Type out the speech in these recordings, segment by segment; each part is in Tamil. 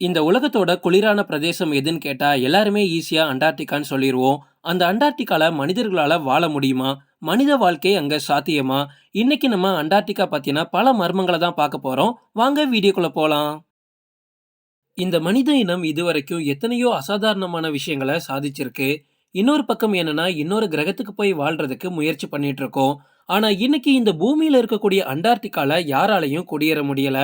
இந்த உலகத்தோட குளிரான பிரதேசம் எதுன்னு கேட்டால் எல்லாருமே ஈஸியாக அண்டார்டிகான்னு சொல்லிடுவோம் அந்த அண்டார்டிகாவில் மனிதர்களால் வாழ முடியுமா? மனித வாழ்க்கை அங்கே சாத்தியமா? இன்னைக்கு நம்ம அண்டார்டிகா பார்த்தீங்கன்னா பல மர்மங்களை தான் பார்க்க போகிறோம் வாங்க வீடியோக்குள்ளே போகலாம் இந்த மனித இனம் இதுவரைக்கும் எத்தனையோ அசாதாரணமான விஷயங்களை சாதிச்சிருக்கு. இன்னொரு பக்கம் என்னன்னா இன்னொரு கிரகத்துக்கு போய் வாழ்றதுக்கு முயற்சி பண்ணிட்டு இருக்கோம். ஆனா இன்னைக்கு இந்த பூமியில இருக்கக்கூடிய அண்டார்டிகால யாராலையும் குடியேற முடியல.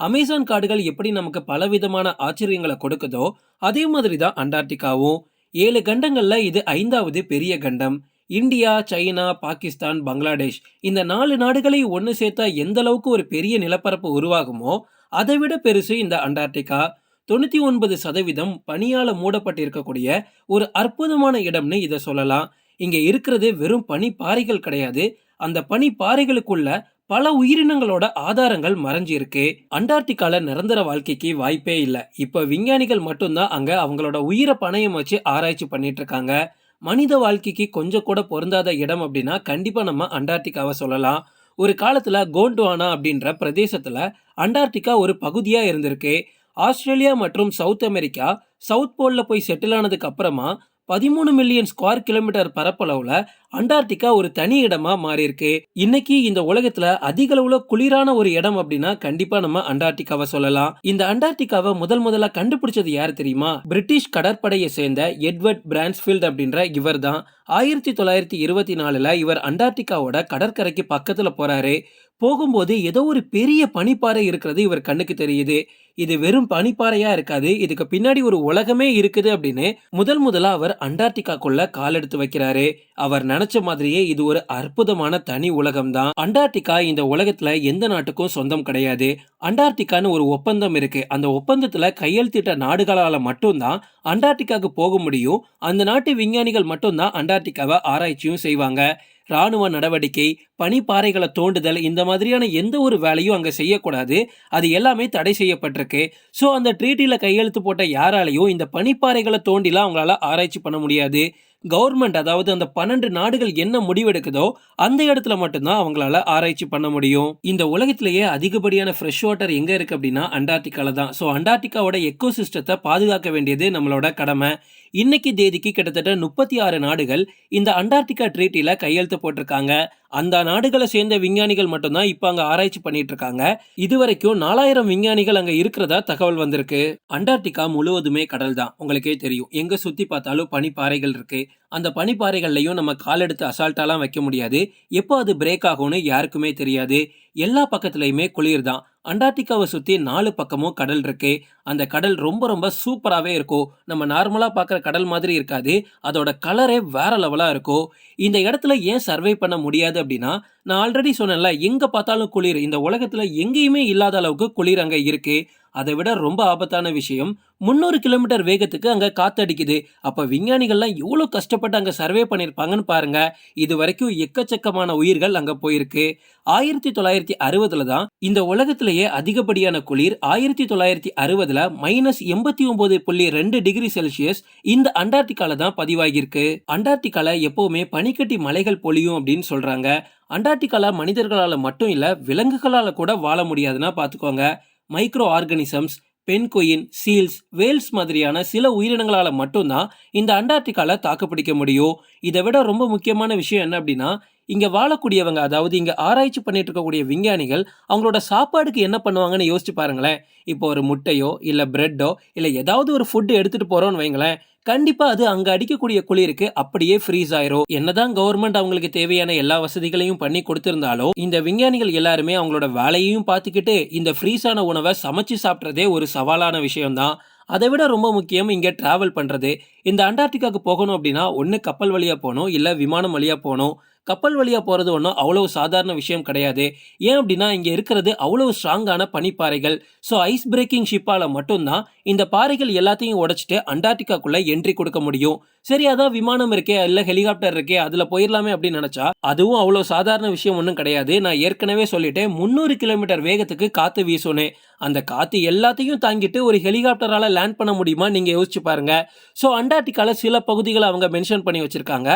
அமேசான் காடுகள் எப்படி நமக்கு பலவிதமான ஆச்சரியங்களை கொடுக்குதோ அதே மாதிரி தான் அண்டார்டிகாவும். ஏழு கண்டங்களில் இது ஐந்தாவது பெரிய கண்டம். இந்தியா சைனா பாகிஸ்தான் பங்களாதேஷ் இந்த நாலு நாடுகளை ஒன்று சேர்த்தா எந்த அளவுக்கு ஒரு பெரிய நிலப்பரப்பு உருவாகுமோ அதை விட பெருசு இந்த அண்டார்டிகா. தொண்ணூற்றி ஒன்பது சதவீதம் பனியால் மூடப்பட்டிருக்கக்கூடிய ஒரு அற்புதமான இடம்னு இதை சொல்லலாம். இங்கே இருக்கிறது வெறும் பனி பாறைகள் கிடையாது. அந்த பனி பாறைகளுக்குள்ள பல உயிரினங்களோட ஆதாரங்கள் மறைஞ்சிருக்கு. அண்டார்டிகால நிரந்தர வாழ்க்கைக்கு வாய்ப்பே இல்லை. இப்ப விஞ்ஞானிகள் மட்டும்தான் அங்க அவங்களோட உயிரை பணையம் வச்சு ஆராய்ச்சி பண்ணிட்டு இருக்காங்க. மனித வாழ்க்கைக்கு கொஞ்சம் கூட பொருந்தாத இடம் அப்படின்னா கண்டிப்பா நம்ம அண்டார்டிகாவை சொல்லலாம். ஒரு காலத்துல கோண்ட்வானா அப்படின்ற பிரதேசத்துல அண்டார்டிகா ஒரு பகுதியா இருந்திருக்கு. ஆஸ்திரேலியா மற்றும் சவுத் அமெரிக்கா சவுத் போல்ல போய் செட்டில் ஆனதுக்கு அப்புறமா பதிமூணு மில்லியன் ஸ்கொயர் கிலோமீட்டர் பரப்பளவுல அண்டார்டிகா ஒரு தனி இடமா மாறி இருக்கு இன்னைக்கு இந்த உலகத்துல அதிக அளவுல குளிரான ஒரு இடம் அப்படின்னா கண்டிப்பா நம்ம அண்டார்டிகாவை சொல்லலாம். இந்த அண்டார்டிகாவை முதல் முதல்ல கண்டுபிடிச்சது யார் தெரியுமா? பிரிட்டிஷ் கடற்படையை சேர்ந்த எட்வர்ட் பிரான்ஸ்ஃபீல்ட் அப்படின்ற இவர் தான் ஆயிரத்தி தொள்ளாயிரத்தி இருபத்தி நாலுல இவர் அண்டார்டிகாவோட கடற்கரைக்கு பக்கத்துல போறாரு. போகும்போது ஏதோ ஒரு பெரிய பனிப்பாறை இருக்கிறது இவர் கண்ணுக்கு தெரியுது. இது வெறும் பனிப்பாறையா இருக்காது. இதுக்கு பின்னாடி ஒரு உலகமே இருக்குது அப்படின்னு முதல் முதலா அவர் அண்டார்டிகாக்குள்ள கால் எடுத்து வைக்கிறாரு. அவர் நினைச்ச மாதிரியே இது ஒரு அற்புதமான தனி உலகம் தான் அண்டார்டிகா இந்த உலகத்துல எந்த நாட்டுக்கும் சொந்தம் கிடையாது. அண்டார்டிகான்னு ஒரு ஒப்பந்தம் இருக்கு. அந்த ஒப்பந்தத்துல கையெழுத்திட்ட நாடுகளால மட்டும்தான் அண்டார்டிகாவுக்கு போக முடியும். அந்த நாட்டு விஞ்ஞானிகள் மட்டும்தான் அண்டார்டிகாவை ஆராய்ச்சியும் செய்வாங்க. ராணுவ நடவடிக்கை பனிப்பாறைகளை தோண்டுதல் இந்த மாதிரியான எந்த ஒரு வேலையும் அங்கே செய்யக்கூடாது. அது எல்லாமே தடை செய்யப்பட்டிருக்கு. ஸோ அந்த ட்ரீட்டியில் கையெழுத்து போட்ட யாராலையும் இந்த பனிப்பாறைகளை தோண்டிலாம் அவங்களால ஆராய்ச்சி பண்ண முடியாது. கவர்மெண்ட் அதாவது அந்த பன்னெண்டு நாடுகள் என்ன முடிவெடுக்குதோ அந்த இடத்துல மட்டும்தான் அவங்களால ஆராய்ச்சி பண்ண முடியும். இந்த உலகத்திலேயே அதிகப்படியான ஃப்ரெஷ் வாட்டர் எங்க இருக்கு அப்படின்னா அண்டார்டிகால தான். ஸோ அண்டார்டிகாவோட எக்கோ சிஸ்டத்தை பாதுகாக்க வேண்டியது நம்மளோட கடமை. இன்னைக்கு தேதிக்கு கிட்டத்தட்ட முப்பத்தி ஆறு நாடுகள் இந்த அண்டார்டிகா ட்ரீட்டில கையெழுத்து போட்டிருக்காங்க. அந்த நாடுகளை சேர்ந்த விஞ்ஞானிகள் மட்டும்தான் இப்போ அங்கே ஆராய்ச்சி பண்ணிட்டு இருக்காங்க. இது வரைக்கும் நாலாயிரம் விஞ்ஞானிகள் அங்கே இருக்கிறதா தகவல் வந்திருக்கு. அண்டார்டிகா முழுவதுமே கடல் தான் உங்களுக்கே தெரியும். எங்க சுத்தி பார்த்தாலும் பனிப்பாறைகள் இருக்கு. அந்த பனிப்பாறைகள்லையும் நம்ம கால் எடுத்து அசால்ட்டாலாம் வைக்க முடியாது. எப்போ அது பிரேக் ஆகும்னு யாருக்குமே தெரியாது. எல்லா பக்கத்துலையுமே குளிர் தான் அண்டார்டிகாவை சுற்றி நாலு பக்கமும் கடல் இருக்கு. அந்த கடல் ரொம்ப ரொம்ப சூப்பராகவே இருக்கும் நம்ம நார்மலாக பார்க்குற கடல் மாதிரி இருக்காது. அதோட கலரே வேற லெவலாக இருக்கும் இந்த இடத்துல ஏன் சர்வை பண்ண முடியாது அப்படின்னா நான் ஆல்ரெடி சொன்னேன்ல எங்கே பார்த்தாலும் குளிர் இந்த உலகத்தில் எங்கேயுமே இல்லாத அளவுக்கு குளிர் அங்கே இருக்குது அதை விட ரொம்ப ஆபத்தான விஷயம் முந்நூறு கிலோமீட்டர் வேகத்துக்கு அங்கே காத்தடிக்குது அப்போ விஞ்ஞானிகள்லாம் எவ்வளோ கஷ்டப்பட்டு அங்கே சர்வே பண்ணியிருப்பாங்கன்னு பாருங்க. இது வரைக்கும் எக்கச்சக்கமான உயிர்கள் அங்கே போயிருக்கு. ஆயிரத்தி தொள்ளாயிரத்தி அறுபதுல தான் இந்த உலகத்திலேயே அதிகப்படியான குளிர் ஆயிரத்தி தொள்ளாயிரத்தி அறுபதுல மைனஸ் எண்பத்தி ஒன்பது புள்ளி ரெண்டு டிகிரி செல்சியஸ் இந்த அண்டார்டிகால தான் பதிவாகியிருக்கு. அண்டார்டிகால எப்பவுமே பனிக்கட்டி மலைகள் பொழியும் அப்படின்னு சொல்றாங்க. அண்டார்டிகால மனிதர்களால் மட்டும் இல்லை விலங்குகளால் கூட வாழ முடியாதுன்னா பார்த்துக்கோங்க micro organisms penguin seals whales மாதிரியான சில உயிரினங்களால் மட்டும்தான் இந்த அண்டார்டிகாவில் தாக்குப்பிடிக்க முடியும். இதை விட ரொம்ப முக்கியமான விஷயம் என்ன அப்படின்னா இங்கே வாழக்கூடியவங்க அதாவது இங்கே ஆராய்ச்சி பண்ணிட்டு இருக்கக்கூடிய விஞ்ஞானிகள் அவங்களோட சாப்பாடுக்கு என்ன பண்ணுவாங்கன்னு யோசிச்சு பாருங்களேன். இப்போ ஒரு முட்டையோ இல்லை பிரெட்டோ இல்லை ஏதாவது ஒரு ஃபுட்டு எடுத்துகிட்டு போகிறோன்னு வைங்களேன். கண்டிப்பா அது அங்க அடிக்கக்கூடிய குளிருக்கு அப்படியே ஃப்ரீஸ் ஆயிரும். என்னதான் கவர்மெண்ட் அவங்களுக்கு தேவையான எல்லா வசதிகளையும் பண்ணி கொடுத்திருந்தாலும் இந்த விஞ்ஞானிகள் எல்லாருமே அவங்களோட வேலையையும் பார்த்துக்கிட்டு இந்த ஃப்ரீஸான உணவை சமைச்சு சாப்பிட்றதே ஒரு சவாலான விஷயம்தான். அதை விட ரொம்ப முக்கியம் இங்கே டிராவல் பண்ணுறது இந்த அண்டார்டிகாவுக்கு போகணும் அப்படின்னா ஒன்று கப்பல் வழியாக போகணும் இல்லை விமானம் வழியாக போகணும். கப்பல் வழியாக போகிறது ஒன்றும் அவ்வளோ சாதாரண விஷயம் கிடையாது. ஏன் அப்படின்னா இங்கே இருக்கிறது அவ்வளோ ஸ்ட்ராங்கான பனிப்பாறைகள். ஸோ ஐஸ் பிரேக்கிங் ஷிப்பால் மட்டும்தான் இந்த பாறைகள் எல்லாத்தையும் உடைச்சிட்டு அண்டார்டிகாக்குள்ளே என்ட்ரி கொடுக்க முடியும். சரி அதான் விமானம் இருக்கே இல்லை ஹெலிகாப்டர் இருக்கே அதில் போயிடலாமே அப்படின்னு நினச்சா அதுவும் அவ்வளோ சாதாரண விஷயம் ஒன்றும் கிடையாது. நான் ஏற்கனவே சொல்லிட்டேன் முந்நூறு கிலோமீட்டர் வேகத்துக்கு காற்று வீசுனே அந்த காற்று எல்லாத்தையும் தாங்கிட்டு ஒரு ஹெலிகாப்டரால் லேண்ட் பண்ண முடியுமா? நீங்கள் யோசிச்சு பாருங்க. ஸோ அண்டார்டிகாவில் சில பகுதிகளை அவங்க மென்ஷன் பண்ணி வச்சுருக்காங்க.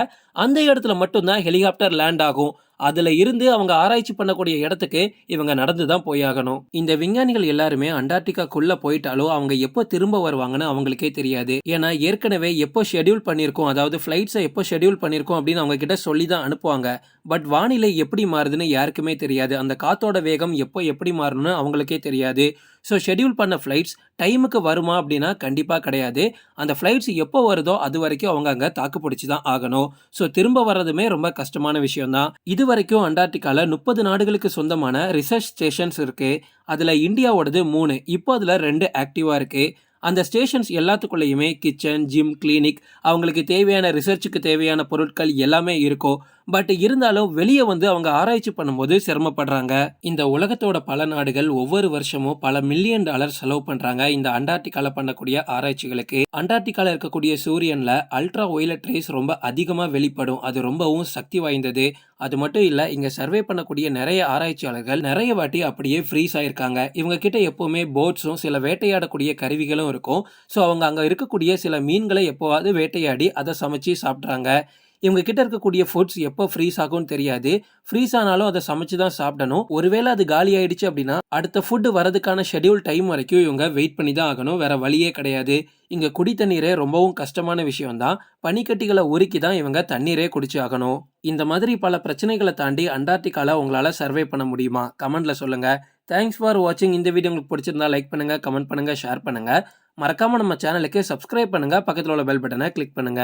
அந்த இடத்துல மட்டும்தான் ஹெலிகாப்டர் லேண்ட் ஆகும். அதில் இருந்து அவங்க ஆராய்ச்சி பண்ணக்கூடிய இடத்துக்கு இவங்க நடந்து தான் போயாகணும். இந்த விஞ்ஞானிகள் எல்லாருமே அண்டார்டிகாக்குள்ளே போயிட்டாலும் அவங்க எப்போ திரும்ப வருவாங்கன்னு அவங்களுக்கே தெரியாது. ஏன்னா ஏற்கனவே எப்போ ஷெட்யூல் பண்ணியிருக்கோம் அதாவது ஃப்ளைட்ஸை எப்போ ஷெட்யூல் பண்ணியிருக்கோம் அப்படின்னு அவங்க கிட்ட சொல்லி தான் அனுப்புவாங்க. பட் வானிலை எப்படி மாறுதுன்னு யாருக்குமே தெரியாது. அந்த காத்தோட வேகம் எப்போ எப்படி மாறணும்னு அவங்களுக்கே தெரியாது. ஸோ ஷெட்யூல் பண்ண ஃப்ளைட்ஸ் டைமுக்கு வருமா அப்படின்னா கண்டிப்பாக கிடையாது. அந்த ஃப்ளைட்ஸ் எப்போ வருதோ அது வரைக்கும் அவங்க அங்கே தாக்கு பிடிச்சி தான் ஆகணும். ஸோ திரும்ப வர்றதுமே ரொம்ப கஷ்டமான விஷயம் தான் இது வரைக்கும் அண்டார்டிகாவில் முப்பது நாடுகளுக்கு சொந்தமான ரிசர்ச் ஸ்டேஷன்ஸ் இருக்குது அதில் இந்தியாவோடது மூணு. இப்போ அதில் ரெண்டு ஆக்டிவாக இருக்குது அந்த ஸ்டேஷன்ஸ் எல்லாத்துக்குள்ளேயுமே கிச்சன் ஜிம் கிளினிக் அவங்களுக்கு தேவையான ரிசர்ச்சுக்கு தேவையான பொருட்கள் எல்லாமே இருக்கும். பட் இருந்தாலும் வெளியே வந்து அவங்க ஆராய்ச்சி பண்ணும்போது சிரமப்படுறாங்க. இந்த உலகத்தோட பல நாடுகள் ஒவ்வொரு வருஷமும் பல மில்லியன் டாலர் செலவு பண்றாங்க. இந்த அண்டார்டிகால பண்ணக்கூடிய ஆராய்ச்சிகளுக்கு. அண்டார்டிகால இருக்கக்கூடிய சூரியன்ல அல்ட்ரா ஒய்லட் ரேஸ் ரொம்ப அதிகமா வெளிப்படும். அது ரொம்பவும் சக்தி வாய்ந்தது. அது மட்டும் இல்ல இங்க சர்வே பண்ணக்கூடிய நிறைய ஆராய்ச்சியாளர்கள் நிறைய வாட்டி அப்படியே ஃப்ரீஸ் ஆயிருக்காங்க. இவங்க கிட்ட எப்பவுமே போட்ஸும் சில வேட்டையாடக்கூடிய கருவிகளும் இருக்கும். ஸோ அவங்க அங்க இருக்கக்கூடிய சில மீன்களை எப்போவாவது வேட்டையாடி அதை சமைச்சு சாப்பிட்றாங்க. இவங்க கிட்ட இருக்கக்கூடிய ஃபுட்ஸ் எப்போ ஃப்ரீஸ் ஆகும்னு தெரியாது. ஃப்ரீஸ் ஆனாலும் அதை சமைச்சு தான் சாப்பிடணும். ஒருவேளை அது காலி ஆயிடுச்சு அப்படின்னா அடுத்த ஃபுட்டு வரதுக்கான ஷெட்யூல் டைம் வரைக்கும் இவங்க வெயிட் பண்ணி தான் ஆகணும். வேற வழியே கிடையாது. இங்க குடி தண்ணீரே ரொம்பவும் கஷ்டமான விஷயம் தான். பனிக்கட்டிகளை உருக்கி தான் இவங்க தண்ணீரே குடிச்சு ஆகணும். இந்த மாதிரி பல பிரச்சனைகளை தாண்டி அண்டார்டிகால உங்களால சர்வே பண்ண முடியுமா? கமெண்ட்ல சொல்லுங்க. தேங்க்ஸ் ஃபார் வாட்சிங் இந்த வீடியோ உங்களுக்கு பிடிச்சிருந்தா லைக் பண்ணுங்க கமெண்ட் பண்ணுங்க ஷேர் பண்ணுங்க. மறக்காம நம்ம சேனலுக்கு சப்ஸ்கிரைப் பண்ணுங்க. பக்கத்தில் உள்ள பெல் பட்டனை கிளிக் பண்ணுங்க.